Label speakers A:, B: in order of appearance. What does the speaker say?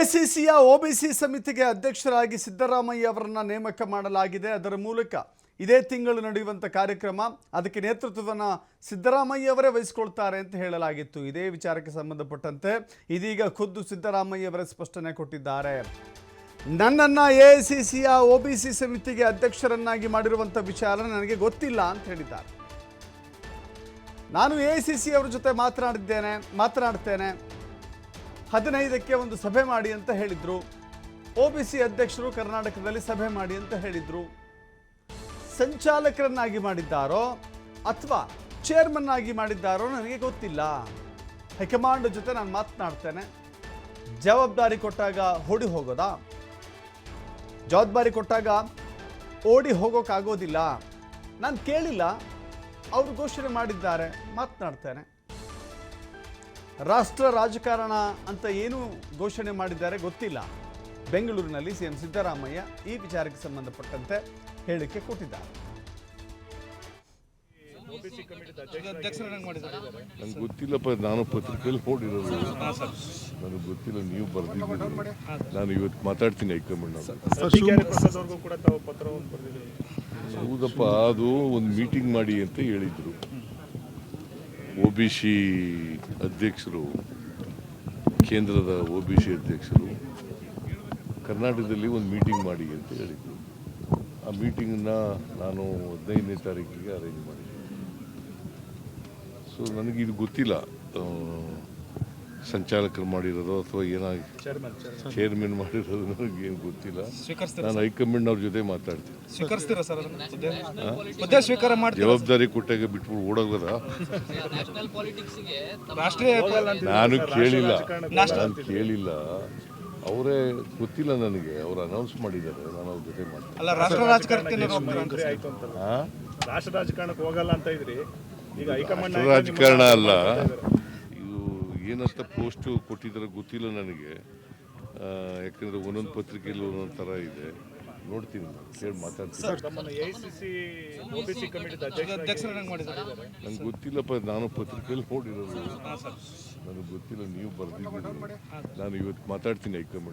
A: ಎಸಿಸಿಯ OBC ಸಮಿತಿಗೆ ಅಧ್ಯಕ್ಷರಾಗಿ ಸಿದ್ದರಾಮಯ್ಯ ಅವರನ್ನ ನೇಮಕ ಮಾಡಲಾಗಿದೆ. ಅದರ ಮೂಲಕ ಇದೇ ತಿಂಗಳು ನಡೆಯುವಂಥ ಕಾರ್ಯಕ್ರಮ, ಅದಕ್ಕೆ ನೇತೃತ್ವವನ್ನು ಸಿದ್ದರಾಮಯ್ಯ ಅವರೇ ವಹಿಸಿಕೊಳ್ತಾರೆ ಅಂತ ಹೇಳಲಾಗಿತ್ತು. ಇದೇ ವಿಚಾರಕ್ಕೆ ಸಂಬಂಧಪಟ್ಟಂತೆ ಇದೀಗ ಖುದ್ದು ಸಿದ್ದರಾಮಯ್ಯ ಅವರೇ ಸ್ಪಷ್ಟನೆ ಕೊಟ್ಟಿದ್ದಾರೆ. ನನ್ನನ್ನು ಎ ಸಿ ಸಿಯ ಒ ಬಿ ಸಿ ಸಮಿತಿಗೆ ಅಧ್ಯಕ್ಷರನ್ನಾಗಿ ಮಾಡಿರುವಂಥ ವಿಚಾರ ನನಗೆ ಗೊತ್ತಿಲ್ಲ ಅಂತ ಹೇಳಿದ್ದಾರೆ. ನಾನು ಎ ಸಿ ಸಿ ಅವರ ಜೊತೆ ಮಾತನಾಡಿದ್ದೇನೆ, ಮಾತನಾಡ್ತೇನೆ. ಹದಿನೈದಕ್ಕೆ ಒಂದು ಸಭೆ ಮಾಡಿ ಅಂತ ಹೇಳಿದರು. ಒ ಬಿ ಸಿ ಅಧ್ಯಕ್ಷರು ಕರ್ನಾಟಕದಲ್ಲಿ ಸಭೆ ಮಾಡಿ ಅಂತ ಹೇಳಿದರು. ಸಂಚಾಲಕರನ್ನಾಗಿ ಮಾಡಿದ್ದಾರೋ ಅಥವಾ ಚೇರ್ಮನ್ ಆಗಿ ಮಾಡಿದ್ದಾರೋ ನನಗೆ ಗೊತ್ತಿಲ್ಲ. ಹೈಕಮಾಂಡ್ ಜೊತೆ ನಾನು ಮಾತನಾಡ್ತೇನೆ. ಜವಾಬ್ದಾರಿ ಕೊಟ್ಟಾಗ ಓಡಿ ಹೋಗೋದಾ? ಜವಾಬ್ದಾರಿ ಕೊಟ್ಟಾಗ ಓಡಿ ಹೋಗೋಕ್ಕಾಗೋದಿಲ್ಲ ನಾನು ಕೇಳಿಲ್ಲ. ಅವರು ಘೋಷಣೆ ಮಾಡಿದ್ದಾರೆ. ಮಾತನಾಡ್ತೇನೆ. ರಾಷ್ಟ್ರ ರಾಜಕಾರಣ ಅಂತ ಏನು ಘೋಷಣೆ ಮಾಡಿದ್ದಾರೆ ಗೊತ್ತಿಲ್ಲ. ಬೆಂಗಳೂರಿನಲ್ಲಿ ಸಿಎಂ ಸಿದ್ದರಾಮಯ್ಯ ಈ ವಿಚಾರಕ್ಕೆ ಸಂಬಂಧಪಟ್ಟಂತೆ ಹೇಳಿಕೆ ಕೊಟ್ಟಿದ್ದಾರೆ.
B: ನಂಗೆ ಗೊತ್ತಿಲ್ಲಪ್ಪ ನಾನು ಪತ್ರಿಕೆಯಲ್ಲಿ ನೋಡಿರೋದು. ನನಗೆ ಗೊತ್ತಿಲ್ಲ ನೀವು ಬರ್ದಿದ್ದೀರಿ. ನಾನು ಇವತ್ತು ಮಾತಾಡ್ತೀನಿ ಹೈಕಮಾಂಡ್ ಹೌದಪ್ಪ ಅದು ಒಂದು ಮೀಟಿಂಗ್ ಮಾಡಿ ಅಂತ ಹೇಳಿದರು. ಒ ಅಧ್ಯಕ್ಷರು, ಕೇಂದ್ರದ ಒ ಅಧ್ಯಕ್ಷರು ಕರ್ನಾಟಕದಲ್ಲಿ ಒಂದು ಮೀಟಿಂಗ್ ಮಾಡಿ ಅಂತ ಹೇಳಿದ್ರು. ಆ ಮೀಟಿಂಗನ್ನ ನಾನು ಹದಿನೈದನೇ ತಾರೀಕಿಗೆ ಅರೇಂಜ್ ಮಾಡಿದ್ದೆ ಸೊ ನನಗಿದು ಗೊತ್ತಿಲ್ಲ ಸಂಚಾಲಕರು ಮಾಡಿರೋದು ಅಥವಾ ಏನಾಗಿ
C: ಚೇರ್ಮನ್
B: ಚೇರ್ಮನ್ ಮಾಡಿರೋದು ನನಗೆ ಏನು ಗೊತ್ತಿಲ್ಲ. ನಾನು ಹೈಕಮಾಂಡ್ ಅವ್ರ ಜೊತೆ ಮಾತಾಡ್ತೀನಿ. ಜವಾಬ್ದಾರಿ ಕೊಟ್ಟಾಗ ಬಿಟ್ಬಿಟ್ಟು ಓಡೋಗದ ನಾನು ಕೇಳಿಲ್ಲ. ನಾನು ಕೇಳಿಲ್ಲ. ಅವರೇ ಗೊತ್ತಿಲ್ಲ ನನಗೆ. ಅವ್ರು ಅನೌನ್ಸ್ ಮಾಡಿದ್ದಾರೆ. ನಾನು ಅವ್ರ ಜೊತೆ ಮಾತಾಡ್ತೀನಿ.
C: ಅಲ್ಲ ರಾಷ್ಟ್ರ ರಾಜಕಾರಣಕ್ಕೆ ನೀವು ಅಂತ
D: ಆಯ್ತು ಅಂತ ರಾಷ್ಟ್ರ ರಾಜಕಾರಣಕ್ಕೆ ಹೋಗಲ್ಲ ಅಂತ ಇದ್ರಿ. ಈಗ ಹೈಕಮಾಂಡ್
B: ರಾಷ್ಟ್ರ ರಾಜಕಾರಣ ಅಲ್ಲ. ಏನಂತ ಪೋಸ್ಟು ಕೊಟ್ಟಿದ್ದಾರೆ ಗೊತ್ತಿಲ್ಲ ನನಗೆ. ಯಾಕಂದರೆ ಒಂದೊಂದು ಪತ್ರಿಕೆಯಲ್ಲಿ ಒಂದೊಂದು ಥರ ಇದೆ. ನೋಡ್ತೀನಿ ಹೇಳಿ ಮಾತಾಡ್ತೀನಿ. ನಂಗೆ ಗೊತ್ತಿಲ್ಲಪ್ಪ ನಾನು ಪತ್ರಿಕೆಯಲ್ಲಿ ನೋಡಿರೋದು. ನನಗೆ ಗೊತ್ತಿಲ್ಲ ನೀವು ಬರ್ದಿದ್ದೀರಿ. ನಾನು ಇವತ್ತು ಮಾತಾಡ್ತೀನಿ ಹೈಕಮಾಂಡ್